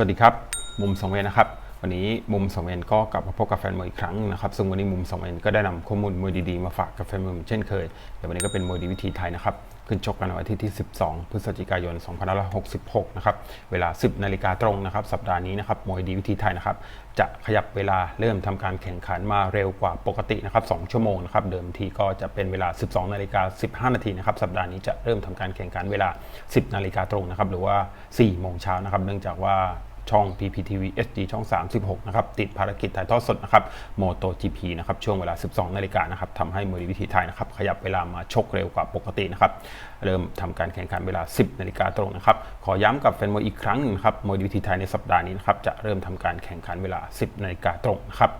สวัสดีครับ มุมสองเวนนะครับ วันนี้มุมสองเวนก็กลับมาพบกับแฟนมวยอีกครั้งนะครับ ซึ่งวันนี้มุมสองเวนก็ได้นำข้อมูลมวยดีๆมาฝากกับแฟนมวยเช่นเคยเดี๋ยววันนี้ก็เป็นมวยดีวิธีไทยนะครับ ขึ้นชกกันวันอาทิตย์ที่ 12 พฤศจิกายน 2566 นะครับ เวลา 10 นาฬิกาตรงนะครับ สัปดาห์นี้นะครับ มวยดีวิธีไทยนะครับ จะขยับเวลาเริ่มทำการแข่งขันมาเร็วกว่าปกตินะครับ 2 ชั่วโมงนะครับ เดิมทีก็จะเป็นเวลา 12 นาฬิกา 15 นาทีนะครับ สัปดาห์นี้จะเริ่มทำการแข่งขันเวลา 10 นาฬิกาตรงนะครับ หรือว่า 4 โมงเช้านะครับ เนื่องจากว่า ช่อง PPTV HD ช่อง 36 นะครับ ติดภารกิจถ่ายทอดสดนะครับ MotoGP นะครับ ช่วงเวลา 12 นาฬิกานะครับทำให้มวยวิธีไทยนะครับ ขยับเวลามาชกเร็วกว่าปกตินะครับ เริ่มทำการแข่งขันเวลา 10 นาฬิกาตรงนะครับ ขอย้ำกับแฟนมวยอีกครั้งหนึงครับมวยวิธีไทยในสัปดาห์นี้นะครับ จะเริ่มทำการแข่งขันเวลา 10 นาฬิกาตรงนะครับ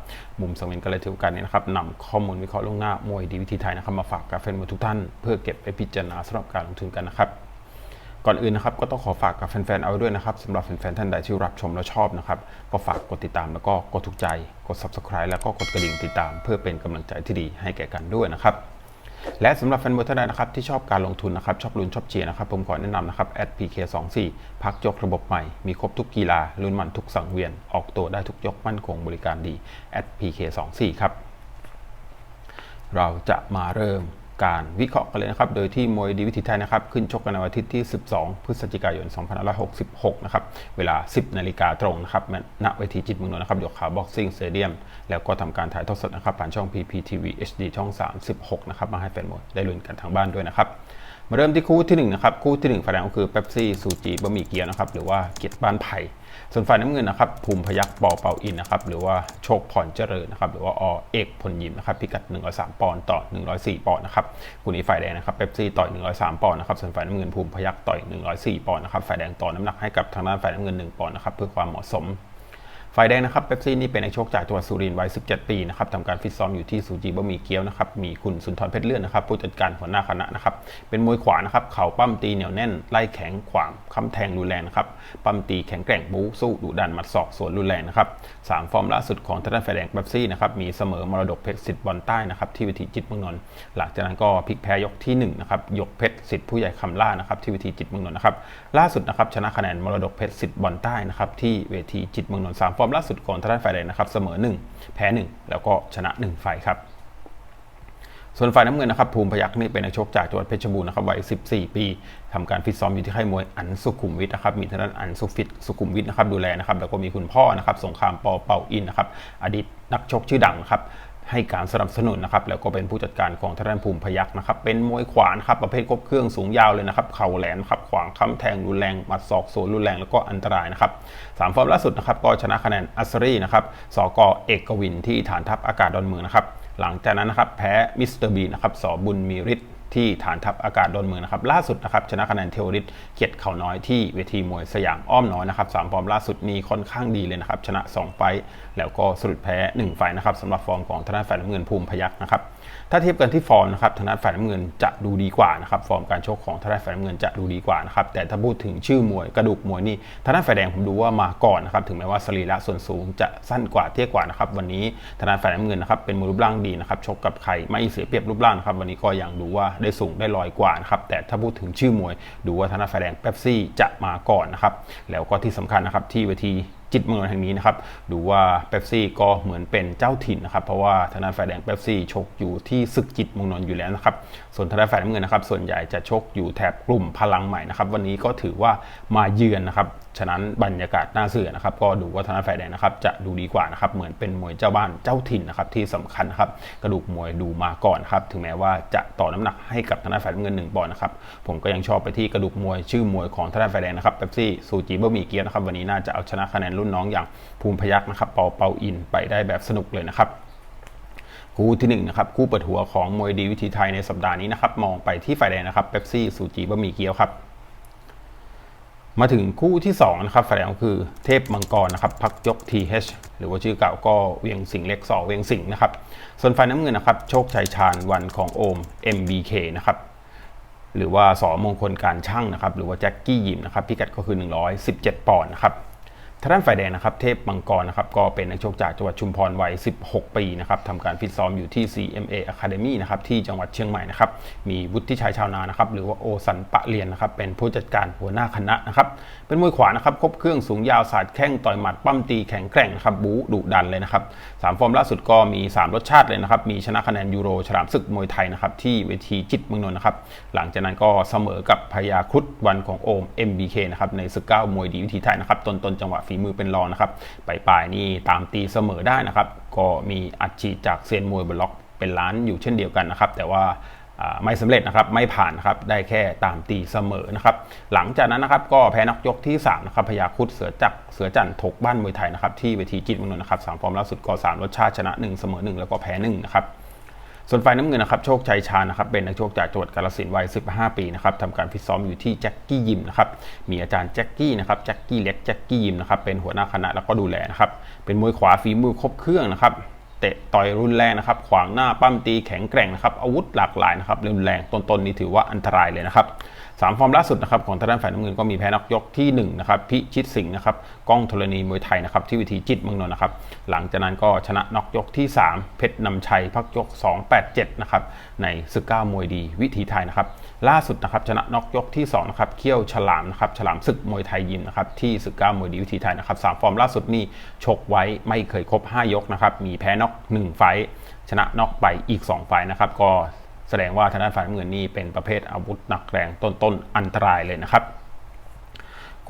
มุมสังเวียนก็เลยถือกาสนี้นะครับนำข้อมูลวิเคราะห์ล่วงหน้า มวยดีวิธีไทยนะครับ มาฝากกับแฟนมวยทุกท่าน เพื่อเก็บไปพิจารณาสำหรับการลงทุนกันนะครับ ก่อนอื่นนะครับก็ต้องขอฝากกับแฟนๆเอาไว้ด้วยนะครับสำหรับแฟนๆท่านใดที่รับชมและชอบนะครับก็ฝากกดติดตามแล้วก็กดถูกใจกด subscribe แล้วก็กดกระดิ่งติดตาม เพื่อเป็นกำลังใจที่ดีให้แก่กันด้วยนะครับและสำหรับแฟนมวยท่านใดนะครับที่ชอบการลงทุนนะครับชอบลุ้นชอบเชียร์นะครับผมขอแนะนำนะครับ @pk24 พักยกระบบใหม่ มีครบทุกกีฬาลุ้นมันทุกสังเวียน ออกตัวได้ทุกยกมั่นคงบริการดี @pk24 ครับเราจะมาเริ่ม การวิเคราะห์กันเลยนะครับ โดยที่มวยดีวิถีไทยนะครับ ขึ้นชกกันในวันอาทิตย์ที่ 12 พฤศจิกายน 2566 นะครับ เวลา 10 นาฬิกาตรงนะครับ ณ เวทีจิตเมืองนนท์นะครับยกขาวบ็อกซิ่งสเตเดียม แล้วก็ทำการถ่ายทอดสดนะครับ ผ่านช่อง PPTV HD ช่อง 36 นะครับ มาให้แฟนมวยได้ลุ้นกันทางบ้านด้วยนะครับ มาเริ่มที่คู่ที่1นะครับคู่ที่1ฝ่ายแดงก็คือเป๊ปซี่ซูจิบะหมี่เกี๊ยวนะครับหรือว่าเกียรติบ้านไผ่ส่วนฝ่ายน้ำเงินนะครับภูมิพยักปอเปาอินนะครับหรือว่าโชคพรเจริญนะครับหรือว่าอเอกพลยิมนะครับพิกัด103ปอนด์ต่อ 104 ปอนด์นะครับคู่นี้ฝ่ายแดงนะครับเป๊ปซี่ต่อย 103 ปอนด์นะครับส่วนฝ่ายน้ำเงินภูมิพยักต่อย 104 ปอนด์นะครับฝ่ายแดงต่อน้ำหนักให้กับทางด้านฝ่ายน้ำเงิน 1 ปอนด์นะครับเพื่อความเหมาะสม ฝ่ายแดงนะครับเป๊ปซี่นี่เป็นนักชกจากจังหวัดสุรินทร์วัย 17 ปีนะครับทำการฟิตซ้อมอยู่ที่ซูจิบะหมี่เกี๊ยวนะครับ มีคุณสุนทรเพชรเลื่อนนะครับผู้จัดการหัวหน้าคณะนะครับ เป็นมวยขวานะครับ เข่าปั้มตีเหนียวแน่น ไล่แข็งขวางค้ำแทงรุนแรงนะครับ ปั้มตีแข็งแกร่งบู๊สู้ดุดันมัดศอกสวนรุนแรงนะครับสามฟอร์มล่าสุดของทางด้านฝ่ายแดงเป๊ปซี่นะครับ มีเสมอมรดกเพชรสิทธิ์บอลใต้นะครับที่วิธีจิตเมืองนนท์หลังจากนั้นก็พลิกแพ้ยกที่หนึ่งนะครับ ยกเพชรสิทธิ์ผู้ใหญ่คำล่านะครับที่วิธีจิตเมืองนนท์นะครับ ล่าสุดนะครับชนะคะแนนมรดกเพชรสิทธิ์บอลใต้นะครับที่เวทีจิตเมืองนนท์สามฟอร์มล่าสุดของทางด้านฝ่ายแดงนะครับเสมอ 1 แพ้ 1 แล้วก็ชนะ 1 ไฟครับส่วนฝ่ายน้ำเงินนะครับภูมิพยักษ์นี่เป็นนักชกจากจังหวัดเพชรบูรณ์นะครับวัย 14 ปีทำการฟิตซ้อมอยู่ที่ค่ายมวยอันสุขุมวิทนะครับมีทางด้านอันสุฟิตสุขุมวิทนะครับดูแลนะครับแล้วก็มีคุณพ่อนะครับสงครามปอเป่าอินนะครับอดีตนักชกชื่อดังครับ ให้การสนับสนุนนะครับแล้วก็เป็นผู้จัดการของทางด้านภูมิพยักนะครับเป็นมวยขวานครับประเภทครบเครื่องสูงยาวเลยนะครับเข่าแหลมครับขวางค้ำแทงรุนแรงหมัดศอกโซนรุนแรงแล้วก็อันตรายนะครับสามฟอร์มล่าสุดนะครับก็ชนะคะแนนอัสรีนะครับสกเอกวินที่ฐานทัพอากาศดอนเมืองนะครับหลังจากนั้นนะครับแพ้มิสเตอร์บีนะครับสอบุญมีฤทธิ์ ที่ฐานทัพอากาศดอนเมืองนะครับล่าสุดนะครับชนะคะแนนเทวริตเกียรติเขาน้อยที่เวทีมวยสยามอ้อมน้อยนะครับสามฟอร์มล่าสุดนี้ค่อนข้างดีเลยนะครับชนะ 2 ไฟต์แล้วก็สรุปแพ้ 1 ไฟต์นะครับสำหรับฟอร์มของทางด้านฝ่ายน้ำเงินภูมิพยักนะครับถ้าเทียบกันที่ฟอร์มนะครับทางด้านฝ่ายน้ำเงินจะดูดีกว่านะครับฟอร์มการชกของทางด้านฝ่ายน้ำเงินจะดูดีกว่านะครับแต่ถ้าพูดถึงชื่อมวยกระดูกมวยนี่ทางด้านฝ่ายแดงผมดูว่ามาก่อนนะครับถึงแม้ว่าสรีระส่วนสูงจะสั้นกว่าเตี้ยกว่านะครับวันนี้ทางด้านฝ่ายน้ำเงินนะครับเป็นมวยรูปร่างดีนะครับชกกับใครไม่เสียเปรียบรูปร่างนะครับวันนี้ก็ยังดูว่าได้สูงได้ลอยกว่านะครับแต่ถ้าพูดถึงชื่อมวย ดูว่าทางด้านฝ่ายแดงเป๊ปซี่จะมาก่อนนะครับแล้วก็ที่สำคัญนะครับที่เวทีจิตเมืองแห่งนี้นะครับดูว่าเป๊ปซี่ก็เหมือนเป็นเจ้าถิ่นนะครับเพราะว่าทางด้านฝ่ายแดงเป๊ปซี่ชกอยู่ที่ศึกจิตเมืองนนอยู่แล้วนะครับส่วนทางด้านฝ่ายน้ำเงินนะครับส่วนใหญ่จะชกอยู่แถบกลุ่มพลังใหม่นะครับวันนี้ก็ถือว่ามาเยือนนะครับฉะนั้นบรรยากาศน่าเสือนะครับก็ดูว่าทางด้าฝ่ายแดงนะครับจะดูดีกว่านะครับเหมือนเป็นมวยเจ้าบ้านเจ้าถิ่นนะครับที่สำคัญนะครับกระดูกมวยดูมาก่อนครับถึงแม้ว่าจะต่อน้ำหนักให้กับทางด้านฝ่ายน้ำเงิน1ปอนด์นะครับผมก็ยังชอบไปที่กระดูกมวยชื่อมวยของทางด้าฝ่ายแดงนะครับเป๊ปซี่ซูจิบะหมี่เกี๊ยวนะครับวันนี้น่าจะเอาชนะคะแนนรุ่นน้องอย่างภูมิพยักนะครับเปาเปาอินไปได้แบบสนุกเลยนะครับคู่ที่1นนะครับคู่เปิดหัวของมวยดีวิธีไทยในสัปดาห์นี้นะครับมองไปที่ฝ่ายแดงนะครับเป๊ปซี่ซูจิบะหมี่เกี๊ยวครับ มาถึงคู่ที่2นะครับฝ่ายแดงก็คือเทพมังกรนะครับพักยก TH หรือว่าชื่อเก่าก็เวียงสิงเล็กสอเวียงสิงนะครับ ส่วนฝ่ายน้ำเงินนะครับ โชคชัยชาญวันของโอม MBK นะครับหรือว่าสอมงคลการช่างนะครับ หรือว่าแจ็คกี้ยิมนะครับพิกัดก็คือ 117 ปอนด์นะครับ ทางด้านฝ่ายแดงนะครับเทพมังกรนะครับก็เป็นนักชกจากจังหวัดชุมพรวัย 16 ปีนะครับทำการฟิตซ้อมอยู่ที่ CMA Academy นะครับที่จังหวัดเชียงใหม่นะครับมีวุฒิชัยชาวนานะครับหรือว่าโอสันปะเรียนนะครับเป็นผู้จัดการหัวหน้าคณะนะครับเป็นมวยขวานะครับครบเครื่องสูงยาวสาดแข้งต่อยหมัดปั้มตีแข็งแกร่งนะครับบู๊ดุดันเลยนะครับสามฟอร์มล่าสุดก็มี 3 รสชาติเลยนะครับมีชนะคะแนนยูโรฉลามศึกมวยไทยนะครับที่เวทีจิตเมืองนนท์นะครับหลังจากนั้นก็เสมอกับพยาครุฑวันของโอม MBK นะครับในศึกเก้ามวยดีวิธีไทยนะครับตนตนจังหวะฝีมือเป็นรองนะครับปลายๆนี่ตามตีเสมอได้นะครับ ก็มีอัดฉีดจากเซียนมวยบล็อกเป็นล้านอยู่เช่นเดียวกันนะครับ แต่ว่าไม่สำเร็จนะครับไม่ผ่านนะครับได้แค่ตามตีเสมอนะครับหลังจากนั้นนะครับก็แพ้นักยกที่3นะครับพยาคุดเสือจักเสือจันทกบ้านมวยไทยนะครับที่เวทีจิตเมืองนนท์นะครับสามฟอร์มล่าสุดก็3รสชาติชนะ 1 เสมอ 1 แล้วก็แพ้1นะครับ ส่วนฝ่ายน้ำเงินนะครับโชคชัยชานะครับเป็นนักโชคจากจังหวัดกาฬสินธุ์วัย 15 ปีนะครับทำการฟิตซ้อมอยู่ที่แจ็คกี้ยิมนะครับมีอาจารย์แจ็คกี้นะครับแจ็คกี้เล็กแจ็คกี้ยิมนะครับเป็นหัวหน้าคณะแล้วก็ดูแลนะครับเป็นมวยขวาฝีมือครบเครื่องนะครับ เตะต่อยรุนแรงนะครับ ขวางหน้าปั้มตีแข็งแกร่งนะครับ อาวุธหลากหลายนะครับรุนแรงต้นๆนนี้ถือว่าอันตรายเลยนะครับสามฟอร์มล่าสุดนะครับของทางด้านฝ่ายน้ำเงินก็มีแพ้นักยกที่1นะครับพิชิตสิงห์นะครับก้องธรณีมวยไทยนะครับที่วิธีจิตเมืองนนท์นะครับ หลังจากนั้นก็ชนะน็อกยกที่ 3 เพชรนำชัยพักยก 287นะครับในศึกก้ามวยดีวิธีไทยนะครับ ล่าสุดนะครับชนะน็อกยกที่2นะครับเขี้ยวฉลามนะครับฉลามศึกมวยไทยยิมนะครับที่ศึกก้ามวยดีวิธีไทยนะครับสามฟอร์มล่าสุดนี่ชกไว้ไม่เคยครบ 5 ยกนะครับมีแพ้น็อก1ไฟชนะน็อกไปอีก 2 ไฟนะครับก็แสดงว่าทางด้านฝ่ายน้ำเงินนี่เป็นประเภทอาวุธหนักแรงต้นๆอันตรายเลยนะครับ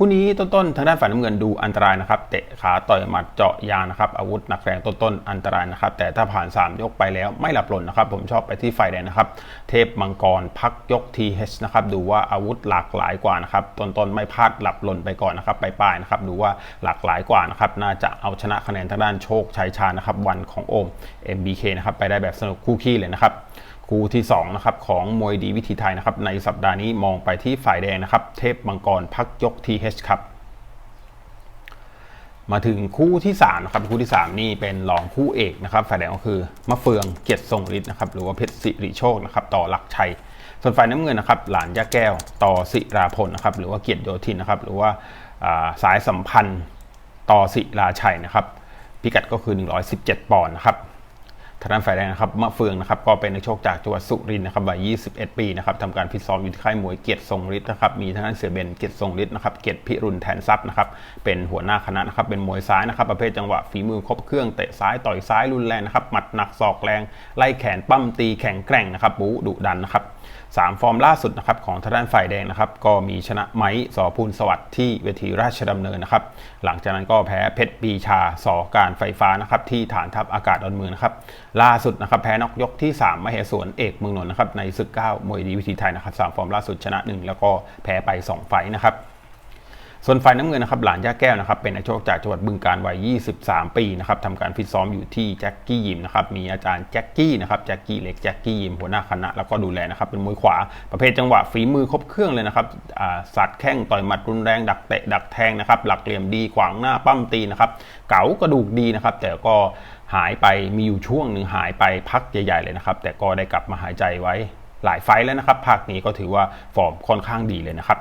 คู่นี้ต้นๆทางด้านฝ่ายน้ำเงินดูอันตรายนะครับ เตะขาต่อยหมัดเจาะยางนะครับอาวุธหนักแรงต้นๆอันตรายนะครับ แต่ถ้าผ่าน 3 ยกไปแล้วไม่หลับหล่นนะครับ ผมชอบไปที่ฝ่ายแดงนะครับ เทพมังกรพักยก TH นะครับดูว่าอาวุธหลากหลายกว่านะครับต้นๆไม่พลาดหลับหล่นไปก่อนนะครับปลายๆนะครับดูว่าหลากหลายกว่านะครับน่าจะเอาชนะคะแนนทางด้านโชคชัยชานะครับวันของโอม MBK นะครับไปได้แบบสนุกคู่ขี้เลยนะครับ คู่ที่2นะครับของมวยดีวิธีไทยนะครับในสัปดาห์นี้มองไปที่ฝ่ายแดงนะครับ เทพมังกรพักยก TH ครับมาถึงคู่ที่3นะครับคู่ที่ 3 นี่เป็นรองคู่เอกนะครับฝ่ายแดงก็คือมะเฟืองเกียรติทรงฤทธิ์นะครับหรือว่าเพชรสิริโชคนะครับต่อหลักชัย ส่วนฝ่ายน้ำเงินนะครับหลานยาแก้วต่อศิราพลนะครับหรือว่าเกียรติโยธินนะครับหรือว่าสายสัมพันธ์ต่อศิราชัยนะครับพิกัดก็คือ 117 ปอนด์นะครับ ทางด้านฝ่ายแดงนะครับมะเฟืองนะครับก็เป็นนักชกจากจังหวัดสุรินทร์นะครับวัย 21 ปีนะครับทำการฟิตซ้อมอยู่ที่ค่ายมวยเกียรติทรงฤทธิ์นะครับมีทางด้านเสือเบนเกียรติทรงฤทธิ์นะครับเกียรติพิรุณแทนทรัพย์นะครับเป็นหัวหน้าคณะนะครับเป็นมวยซ้ายนะครับประเภทจังหวะฝีมือครบเครื่องเตะซ้ายต่อยซ้ายรุนแรงนะครับหมัดหนักศอกแรงไล่แขนปั้มตีแข็งแกร่งนะครับบูดุดันนะครับ 3 ฟอร์มล่าสุดนะครับของทางด้านฝ่ายแดงนะครับก็มีชนะไม้สอพูลสวัสดิ์ที่เวทีราชดำเนินนะครับหลังจากนั้นก็แพ้เพชรปีชาสอการไฟฟ้านะครับที่ฐานทัพอากาศดอนเมืองนะครับล่าสุดนะครับแพ้นอกยกที่ 3 มเหสวนเอกเมืองนนท์นะครับในศึก9มวยดีวิธีไทยนะครับ3ฟอร์มล่าสุดชนะ 1 แล้วก็แพ้ไป 2 ไฟนะครับ ส่วนฝ่ายน้ำเงินนะครับหลานย่าแก้วนะครับเป็นนักชกจากจังหวัดบึงการวัย 23 ปีนะครับทำการฟิตซ้อมอยู่ที่แจ็คกี้ยิมนะครับมีอาจารย์แจ็คกี้นะครับแจ็คกี้เล็กแจ็คกี้ยิมหัวหน้าคณะแล้วก็ดูแลนะครับเป็นมวยขวาประเภทจังหวะฝีมือครบเครื่องเลยนะครับสัตว์แข้งต่อยหมัดรุนแรงดักเตะดักแทงนะครับหลักเหลี่ยมดีขวางหน้าปั้มตีนะครับเก๋ากระดูกดีนะครับแต่ก็หายไปมีอยู่ช่วงหนึ่งหายไปพักใหญ่ๆเลยนะครับแต่ก็ได้กลับมาหายใจไว้หลายไฟแล้วนะครับภาคนี้ก็ถือว่าฟอร์มค่อนข้างดีเลยนะครับ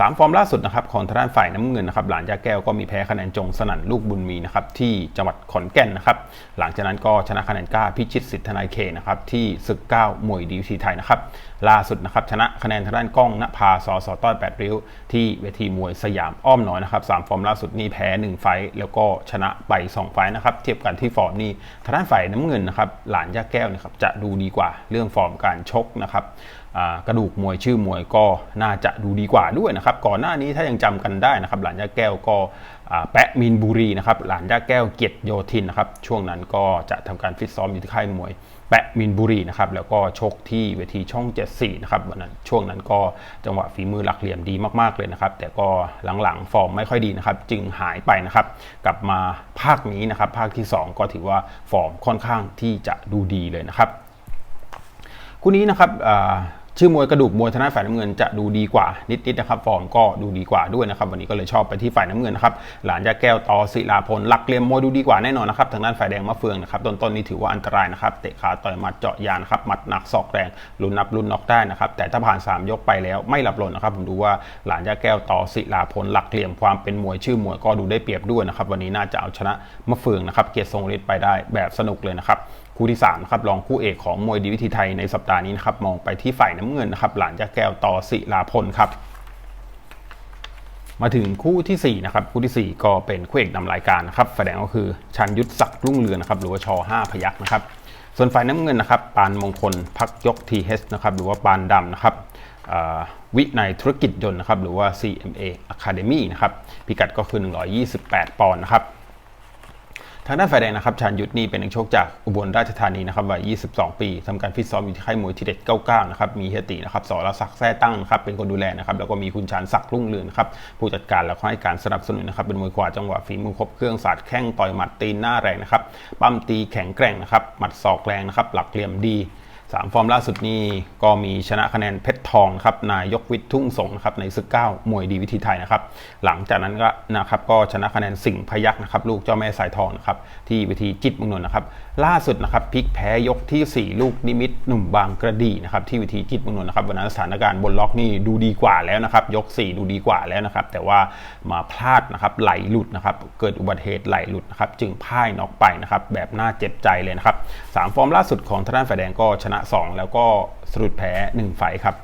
สามฟอร์มล่าสุดนะครับของทางด้านฝ่ายน้ำเงินนะครับหลานยาแก้วก็มีแพ้คะแนนจงสนั่นลูกบุญมีนะครับที่จังหวัดขอนแก่นนะครับหลังจากนั้นก็ชนะคะแนนก้าพิชิตสิทธนายเคนะครับที่ศึกเก้ามวยดีวีไทยนะครับล่าสุดนะครับชนะคะแนนทางด้านก้องณภาสอสอต้อยแปดริ้ว ที่เวทีมวยสยามอ้อมน้อยนะครับสามฟอร์มล่าสุดนี่แพ้ 1 ไฟแล้วก็ชนะไป 2 ไฟนะครับเทียบกันที่ฟอร์มนี่ทางด้านฝ่ายน้ำเงินนะครับหลานยาแก้วนะครับจะดูดีกว่าเรื่องฟอร์มการชกนะครับ กระดูกมวยชื่อมวยก็น่าจะดูดีกว่าด้วยนะครับ ก่อนหน้านี้ถ้ายังจำกันได้นะครับ หลานยาแก้วก็แปะมินบุรีนะครับหลานยาแก้วเกียรติโยธินนะครับช่วงนั้นก็จะทำการฟิตซ้อมอยู่ที่ค่ายมวยแปะมินบุรีนะครับแล้วก็ชกที่เวทีช่อง74นะครับวันนั้นช่วงนั้นก็จังหวะฝีมือหลักเหลี่ยมดีมากๆเลยนะครับ แต่ก็หลังๆฟอร์มไม่ค่อยดีนะครับ จึงหายไปนะครับ กลับมาภาคนี้นะครับ ภาคที่ 2 ก็ถือว่าฟอร์มค่อนข้างที่จะดูดีเลยนะครับคู่นี้นะครับ ชื่อมวยกระดูกมวยทางด้านฝ่ายน้ำเงินจะดูดีกว่านิดๆนะครับ ฟอร์มก็ดูดีกว่าด้วยนะครับ วันนี้ก็เลยชอบไปที่ฝ่ายน้ำเงินนะครับหลานยาแก้วต่อศิลาพลหลักเหลี่ยมมวยดูดีกว่าแน่นอนนะครับทางด้านฝ่ายแดงมะเฟืองนะครับต้นๆนี้ถือว่าอันตรายนะครับเตะขาต่อยหมัดเจาะยานครับหมัดหนักศอกแรงลุ้นนับลุ้นน็อกได้นะครับแต่ถ้าผ่าน 3 ยกไปแล้วไม่หลับหล่นนะครับผมดูว่าหลานยาแก้วต่อศิลาพลหลักเหลี่ยมความเป็นมวยชื่อมวยก็ดูได้เปรียบด้วยนะครับวันนี้น่าจะเอาชนะมะเฟืองนะครับเกียรติทรงฤทธิ์ไปได้แบบสนุกเลยนะครับ คู่ที่3นะครับรองคู่เอกของมวยดีวิธีไทยในสัปดาห์นี้นะครับมองไปที่ฝ่ายน้ำเงินนะครับหลานยาแก้วต่อศิลาพลครับ มาถึงคู่ที่4นะครับคู่ที่ 4 ก็เป็นคู่เอกนำรายการนะครับแสดงก็คือชันยุทธศักดิ์รุ่งเรืองนะครับหรือว่าช5พยักษ์นะครับส่วนฝ่ายน้ำเงินนะครับปานมงคลพักยกทีเฮนะครับหรือว่าปานดำนะครับวิในธุรกิจยนต์นะครับหรือว่า CMA Academy นะครับพิกัดก็คือ 128 ปอนด์นะครับ ทางด้านฝ่ายแดงนะครับชานยุทธนี่เป็นนักชกจากอุบลราชธานีนะครับวัย 22 ปีทำการฟิตซ้อมอยู่ที่ค่ายมวยทีเด็ด 99 นะครับ มีเฮตินะครับสอรศักดิ์แท้ตั้งนะครับ เป็นคนดูแลนะครับ แล้วก็มีคุณชานศักดิ์รุ่งเรืองนครับ ผู้จัดการแล้วก็ให้การสนับสนุนนะครับ เป็นมวยขวาจังหวะฝีมือครบเครื่องศาสตร์แข้งต่อยหมัดตีนหน้าแรงนะครับ ปั้มตีแข็งแกร่งนะครับ หมัดศอกแรงนะครับ หลักเหลี่ยมดี สามฟอร์มล่าสุดนี้ก็มีชนะคะแนนเพชรทองครับนายกวิทย์ทุ่งสงนะครับในศึกเก้ามวยดีวิธีไทยนะครับหลังจากนั้นก็นะครับก็ชนะคะแนนสิงพยักนะครับลูกเจ้าแม่สายทองนะครับที่วิธีจิตมุงนนนะครับล่าสุดนะครับพลิกแพ้ยกที่ 4 ลูกนิมิตหนุ่มบางกระดีนะครับที่วิธีจิตมุงนนนะครับวันนั้นสถานการณ์บนล็อกนี่ดูดีกว่าแล้วนะครับยก 4 ดูดีกว่าแล้วนะครับแต่ว่ามาพลาดนะครับไหลหลุดนะครับเกิดอุบัติเหตุไหลหลุดนะครับจึงพ่ายน็อกไปนะครับแบบน่าเจ็บใจเลยนะครับสามฟอร์มล่าสุดของทางด้านฝ่ายแดงก็ชนะะ 2 แล้วก็สรุดแพ้ 1 ไฟครับ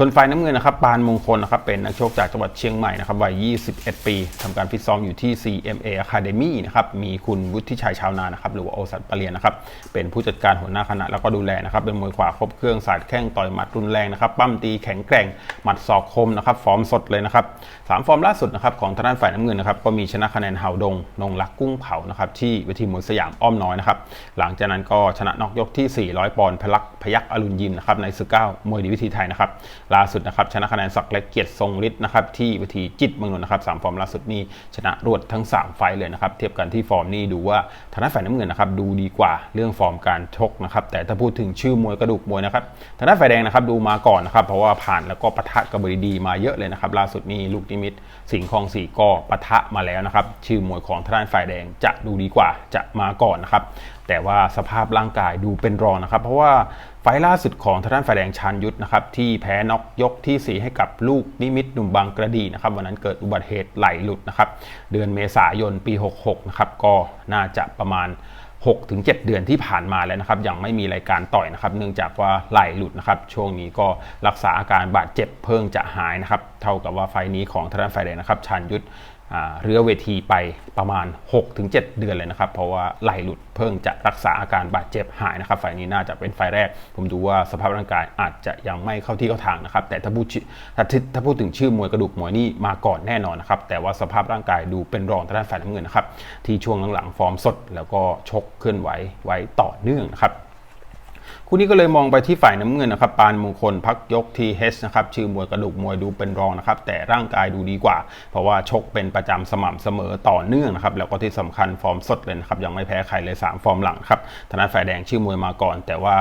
ส่วนฝ่ายน้ำเงินนะครับปานมงคลนะครับเป็นนักโชคจากจังหวัดเชียงใหม่นะครับวัย 21 ปีทำการฟิตซ้อมอยู่ที่ CMA Academy นะครับมีคุณวุฒิชัยชาวนานะครับหรือว่าโอสัตปเรียนนะครับเป็นผู้จัดการหัวหน้าคณะแล้วก็ดูแลนะครับเป็นมวยขวาครบเครื่องสาดแข้งต่อยหมัดรุนแรงนะครับปั้มตีแข็งแกร่งหมัดศอกคมนะครับฟอร์มสดเลยนะครับสามฟอร์มล่าสุดนะครับของทางด้านฝ่ายน้ำเงินนะครับก็มีชนะคะแนนเฮาดงนงรักกุ้งเผานะครับที่เวทีมวยสยามอ้อมน้อยนะครับหลังจากนั้นก็ชนะนอกยกที่ 400 ปอนด์พลักพยักอรุณยิมนะครับในศึกเก้ามวยดีวิธีไทยนะครับล่าสุดนะครับชนะคะแนนศักดิ์เล็กเกียรติทรงฤทธิ์นะครับที่วิธีจิตเมืองนนท์นะครับสามฟอร์มล่าสุดนี้ชนะรวดทั้ง 3 ไฟเลยนะครับเทียบกันที่ฟอร์มนี้ดูว่าทางด้านฝ่ายน้ำเงินนะครับดูดีกว่าเรื่องฟอร์มการชกนะครับแต่ถ้าพูดถึงชื่อมวยกระดูกมวยนะครับทางด้านฝ่ายแดงนะครับดูมาก่อนนะครับเพราะว่าผ่านแล้วก็ปะทะกับบริดีมาเยอะเลยนะครับล่าสุดนี้ลูกนิมิตสิงห์คองสีก็ปะทะมาแล้วนะครับชื่อมวยของทางด้านฝ่ายแดงจะดูดีกว่าจะมาก่อนนะครับแต่ว่าสภาพร่างกายดูเป็นรองนะครับ เพราะว่า ไฟล่าสุดของทางด้านฝ่ายแดงชานยุทธนะครับที่แพ้น็อกยกที่ 4 ให้กับลูกนิมิตหนุ่มบางกระดีนะครับวันนั้นเกิดอุบัติเหตุไหลหลุดนะครับเดือนเมษายนปี 66 นะครับก็น่าจะประมาณ 6-7 เดือนที่ผ่านมาแล้วนะครับยังไม่มีรายการต่อยนะครับเนื่องจากว่าไหลหลุดนะครับช่วงนี้ก็รักษาอาการบาดเจ็บเพิ่งจะหายนะครับเท่ากับว่าไฟนี้ของทางด้านฝ่ายแดงนะครับชานยุทธ เรือเวทีไปประมาณ 6-7 เดือนเลยนะครับ เพราะว่าไหลหลุดเพิ่งจะรักษาอาการบาดเจ็บหายนะครับไฟนี้น่าจะเป็นไฟแรก ผมดูว่าสภาพร่างกายอาจจะยังไม่เข้าที่เข้าทางนะครับ แต่ถ้าพูดถ้าพูดถึงชื่อมวยกระดูกมวยนี่มาก่อนแน่นอนนะครับ แต่ว่าสภาพร่างกายดูเป็นรองทางด้านฝ่ายน้ำเงินนะครับที่ช่วงหลังๆฟอร์มสด แล้วก็ชกเคลื่อนไหวไว้ต่อเนื่องนะครับ คู่นี้ก็เลยมองไปที่ฝ่ายน้ำเงินนะครับปานมงคลพักยกทีเฮนะครับชื่อมวยกระดูกมวยดูเป็นรองนะครับแต่ร่างกายดูดีกว่า เพราะว่าชกเป็นประจำสม่ำเสมอต่อเนื่องนะครับแล้วก็ที่สำคัญฟอร์มสดเลยนะครับยังไม่แพ้ใครเลย 3 ฟอร์มหลังครับธนาฝ่ายแดงชื่อมวยมาก่อน แต่ว่า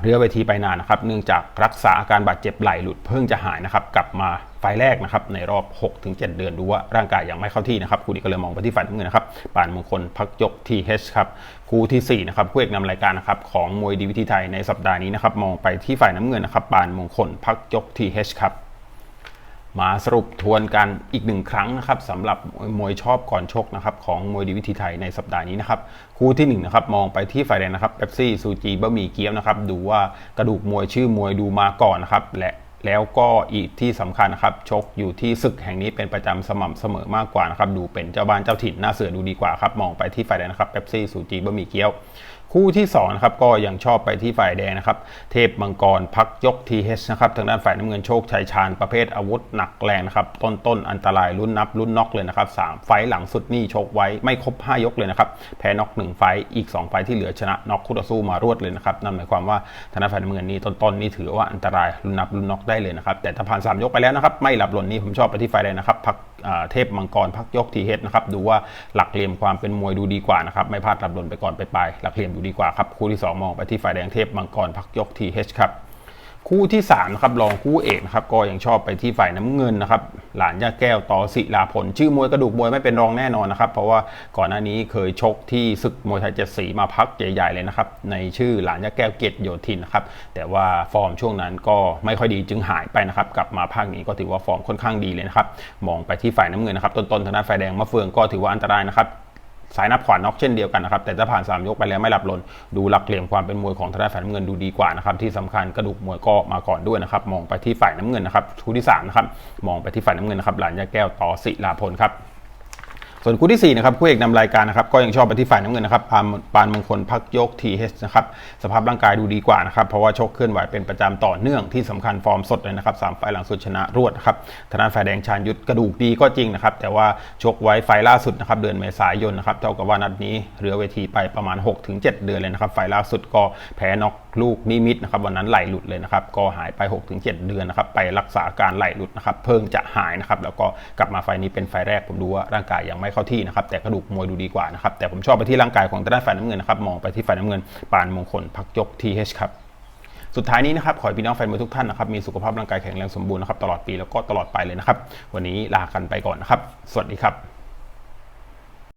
เรือเวทีไปนานนะครับ เนื่องจากรักษาอาการบาดเจ็บไหลหลุดเพิ่งจะหายนะครับ กลับมาไฟแรกนะครับ ในรอบ 6-7 เดือนดูว่าร่างกายยังไม่เข้าที่นะครับ คู่นี้ก็เลยมองไปที่ฝ่ายน้ำเงินนะครับปานมงคลพักยกทีเครับคู่ที่ 4 นะครับคู่เอกนำรายการนะครับของมวยดีวิธีไทยในสัปดาห์นี้นะครับ มองไปที่ฝ่ายน้ำเงินนะครับปานมงคลพักยกทีเครับ มาสรุปทวนกันอีกหนึ่งครั้งนะครับสำหรับมวยชอบก่อนชกนะครับของมวยดีวิธีไทยในสัปดาห์นี้นะครับคู่ที่1นนะครับมองไปที่ฝ่ายแดงนะครับเป๊ปซี่ซูจีบะหมี่เกี๊ยวนะครับดูว่ากระดูกมวยชื่อมวยดูมาก่อนนะครับและแล้วก็อีกที่สำคัญนะครับชกอยู่ที่ศึกแห่งนี้เป็นประจำสม่ำเสมอมากกว่านะครับดูเป็นเจ้าบ้านเจ้าถิ่นหน้าเสือดูดีกว่าครับมองไปที่ฝ่ายแดงนะครับเป๊ปซี่ซูจีบะหมี่เกี๊ยว คู่ที่2นะครับก็ยังชอบไปที่ฝ่ายแดงนะครับเทพมังกรพักยกทีเนะครับทางด้านฝ่ายน้ำเงินโชคชัยชาญประเภทอาวุธหนักแรงนะครับต้นต้นอันตรายรุ่นนับรุ่นน็อกเลยนะครับสามไฟหลังสุดนี่ชกไว้ไม่ครบ 5 ยกเลยนะครับแพ้น็อก1ไฟอีก 2 ไฟที่เหลือชนะน็อกคู่ต่อสู้มารวดเลยนะครับนั่นหมายความว่าทางด้านฝ่ายน้ำเงินนี่ต้นต้นนี่ถือว่าอันตรายรุ่นนับรุ่นน็อกได้เลยนะครับแต่ถ้าผ่าน3ยกไปแล้วนะครับไม่หลับหล่นนี่ผมชอบไปที่ฝ่ายแดงนะครับพัก เทพมังกรพักยกทีเฮดนะครับดูว่าหลักเหลี่ยมความเป็นมวยดูดีกว่านะครับไม่พลาดหลับหล่นไปก่อนไปปลายหลักเหลี่ยมดูดีกว่าครับคู่ที่ 2 มองไปที่ฝ่ายแดงเทพมังกรพักยกทีเฮดครับ คู่ที่3นะครับรองคู่เอกนะครับก็ยังชอบไปที่ฝ่ายน้ำเงินนะครับหลานย่าแก้วต่อศิลาผล ชื่อมวยกระดูกมวยไม่เป็นรองแน่นอนนะครับเพราะว่าก่อนหน้านี้เคยชกที่ศึกมวยไทยเจ็ดสีมาพักใหญ่ๆเลยนะครับในชื่อหลานย่าแก้วเกตโยธินนะครับแต่ว่าฟอร์มช่วงนั้นก็ไม่ค่อยดีจึงหายไปนะครับกลับมาภาคนี้ก็ถือว่าฟอร์มค่อนข้างดีเลยนะครับมองไปที่ฝ่ายน้ำเงินนะครับต้นๆทางด้านฝ่ายแดงมะเฟืองก็ถือว่าอันตรายนะครับ สายนับขวานน็อกเช่นเดียวกันนะครับแต่ถ้าผ่าน 3 ยกไปแล้วไม่หลับลนดูหลักเหลี่ยมความเป็นมวยของทางด้านฝ่ายน้ำเงินดูดีกว่านะครับที่สำคัญกระดูกมวยก็มาก่อนด้วยนะครับมองไปที่ฝ่ายน้ำเงินนะครับคู่ที่3นะครับมองไปที่ฝ่ายน้ำเงินนะครับหลานยาแก้วต่อศิลาพลครับ ส่วนคู่ที่4นะครับคู่เอกนำรายการนะครับก็ยังชอบไปที่ฝ่ายน้ำเงินนะครับปานปานมงคลพักยกทีเนะครับสภาพร่างกายดูดีกว่านะครับเพราะว่าชกเคลื่อนไหวเป็นประจำต่อเนื่องที่สำคัญฟอร์มสดเลยนะครับสามไฟหลังสุดชนะรวดนะครับทางด้านฝ่ายแดงชาญยุทธกระดูกดีก็จริงนะครับแต่ว่าชกไว้ไฟล่าสุดนะครับเดือนเมษายนนะครับเท่ากับว่านัดนี้เหลือเวทีไปประมาณ 6-7 เดือนเลยนะครับไฟล่าสุดก็แพ้น็อกลูกนิมิตนะครับวันนั้นไหลหลุดเลยนะครับก็หายไป 6-7 เดือนนะครับไปรักษาการไหลหลุดนะครับเพิ่งจะหายนะครับแล้วก็กลับมาไฟนี้เป็นไฟแรกผมดูว่าร่างกายยังไม่เข้าที่นะครับแต่กระดูกมวยดูดีกว่านะครับแต่ผมชอบไปที่ร่างกายของด้านฝ่ายน้ำเงินนะครับมองไปที่ฝ่ายน้ำเงินปานมงคลพักยกทีเครับสุดท้ายนี้นะครับขอให้พี่น้องแฟนมวยทุกท่านนะครับมีสุขภาพร่างกายแข็งแรงสมบูรณ์นะครับตลอดปีแล้วก็ตลอดไปเลยนะครับวันนี้ลากันไปก่อนนะครับ สวัสดีครับ